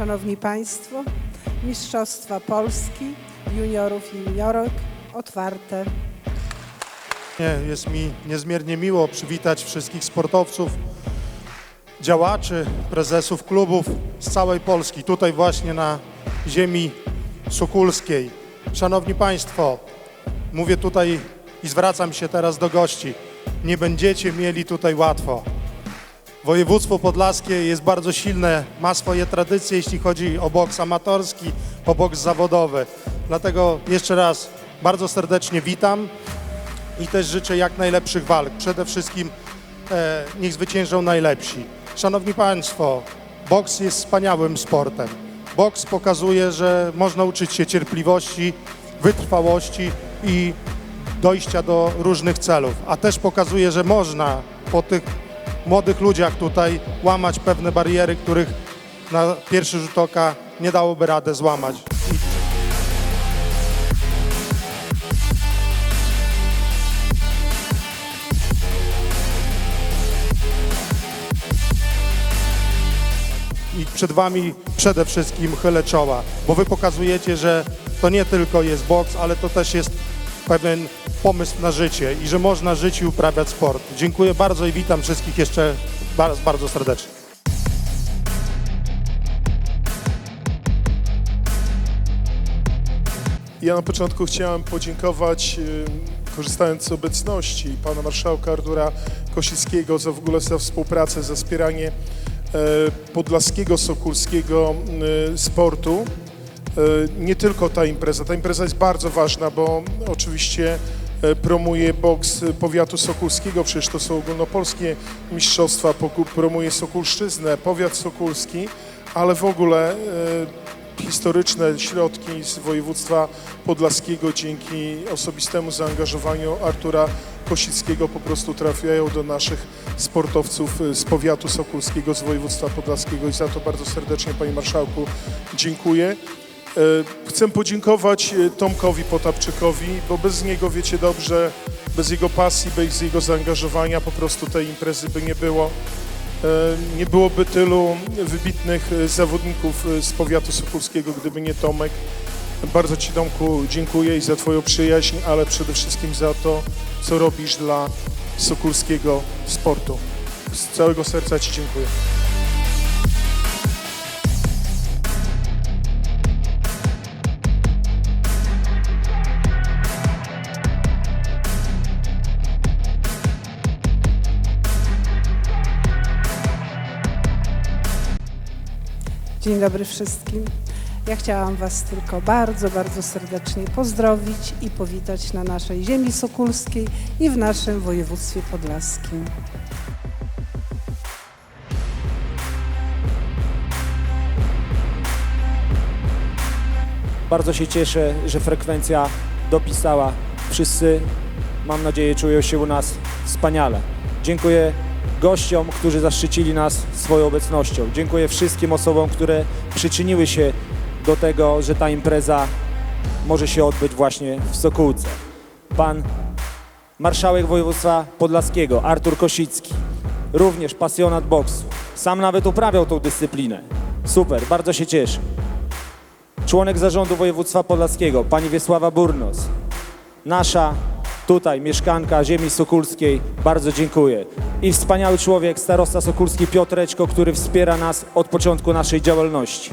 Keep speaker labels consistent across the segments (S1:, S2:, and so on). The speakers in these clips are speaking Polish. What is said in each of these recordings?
S1: Szanowni Państwo, Mistrzostwa Polski juniorów i juniorek otwarte.
S2: Jest mi niezmiernie miło przywitać wszystkich sportowców, działaczy, prezesów klubów z całej Polski, tutaj właśnie na ziemi sukulskiej. Szanowni Państwo, mówię tutaj i zwracam się teraz do gości. Nie będziecie mieli tutaj łatwo. Województwo podlaskie jest bardzo silne, ma swoje tradycje, jeśli chodzi o boks amatorski, o boks zawodowy. Dlatego jeszcze raz bardzo serdecznie witam i też życzę jak najlepszych walk. Przede wszystkim e, niech zwyciężą najlepsi. Szanowni Państwo, boks jest wspaniałym sportem. Boks pokazuje, że można uczyć się cierpliwości, wytrwałości i dojścia do różnych celów, a też pokazuje, że można po tych młodych ludziach tutaj łamać pewne bariery, których na pierwszy rzut oka nie dałoby radę złamać. i przed Wami przede wszystkim chylę czoła, bo Wy pokazujecie, że to nie tylko jest boks, ale to też jest pewien pomysł na życie i że można żyć i uprawiać sport. Dziękuję bardzo i witam wszystkich jeszcze bardzo, bardzo serdecznie.
S3: Ja na początku chciałem podziękować, y, korzystając z obecności pana marszałka Artura Kosickiego za w ogóle za współpracę, za wspieranie e, podlaskiego, sokulskiego y, sportu. E, Nie tylko ta impreza, ta impreza jest bardzo ważna, bo oczywiście e, promuje boks powiatu sokulskiego, przecież to są ogólnopolskie mistrzostwa, promuje Sokulszczyznę, powiat sokulski, ale w ogóle e, historyczne środki z województwa podlaskiego dzięki osobistemu zaangażowaniu Artura Kosickiego po prostu trafiają do naszych sportowców z powiatu sokulskiego, z województwa podlaskiego. I za to bardzo serdecznie Panie Marszałku dziękuję. E, Chcę podziękować e, Tomkowi Potapczykowi, bo bez niego wiecie dobrze, bez jego pasji, bez jego zaangażowania po prostu tej imprezy by nie było. E, Nie byłoby tylu wybitnych zawodników z powiatu sokulskiego, gdyby nie Tomek. Bardzo Ci Tomku dziękuję i za Twoją przyjaźń, ale przede wszystkim za to, co robisz dla sokulskiego sportu. Z całego serca Ci dziękuję.
S1: Dzień dobry wszystkim. Ja chciałam Was tylko bardzo, bardzo serdecznie pozdrowić i powitać na naszej ziemi sokulskiej i w naszym województwie podlaskim.
S4: Bardzo się cieszę, że frekwencja dopisała. Wszyscy, mam nadzieję, czują się u nas wspaniale. Dziękuję gościom, którzy zaszczycili nas swoją obecnością. Dziękuję wszystkim osobom, które przyczyniły się do tego, że ta impreza może się odbyć właśnie w Sokółce. Pan marszałek województwa podlaskiego, Artur Kosicki, również pasjonat boksu. Sam nawet uprawiał tą dyscyplinę. Super, bardzo się cieszę członek zarządu województwa podlaskiego, pani Wiesława Burnos, nasza tutaj mieszkanka ziemi sokulskiej, bardzo dziękuję. I wspaniały człowiek, starosta sokulski Piotreczko, który wspiera nas od początku naszej działalności,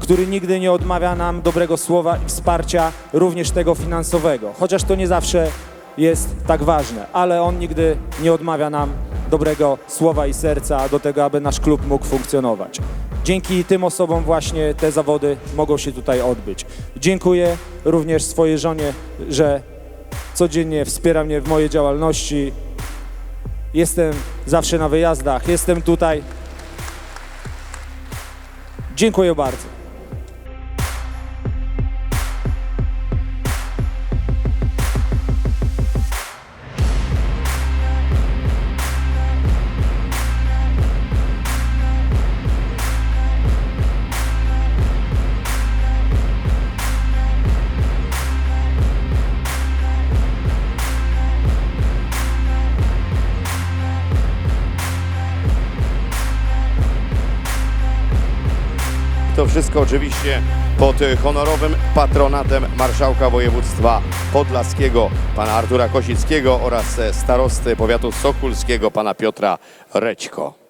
S4: który nigdy nie odmawia nam dobrego słowa i wsparcia, również tego finansowego, chociaż to nie zawsze jest tak ważne, ale on nigdy nie odmawia nam dobrego słowa i serca do tego, aby nasz klub mógł funkcjonować. Dzięki tym osobom właśnie te zawody mogą się tutaj odbyć. Dziękuję również swojej żonie, że codziennie wspiera mnie w mojej działalności. Jestem zawsze na wyjazdach, jestem tutaj. Dziękuję bardzo.
S5: To wszystko oczywiście pod honorowym patronatem marszałka województwa podlaskiego, pana Artura Kosickiego oraz starosty powiatu sokulskiego, pana Piotra Rećko.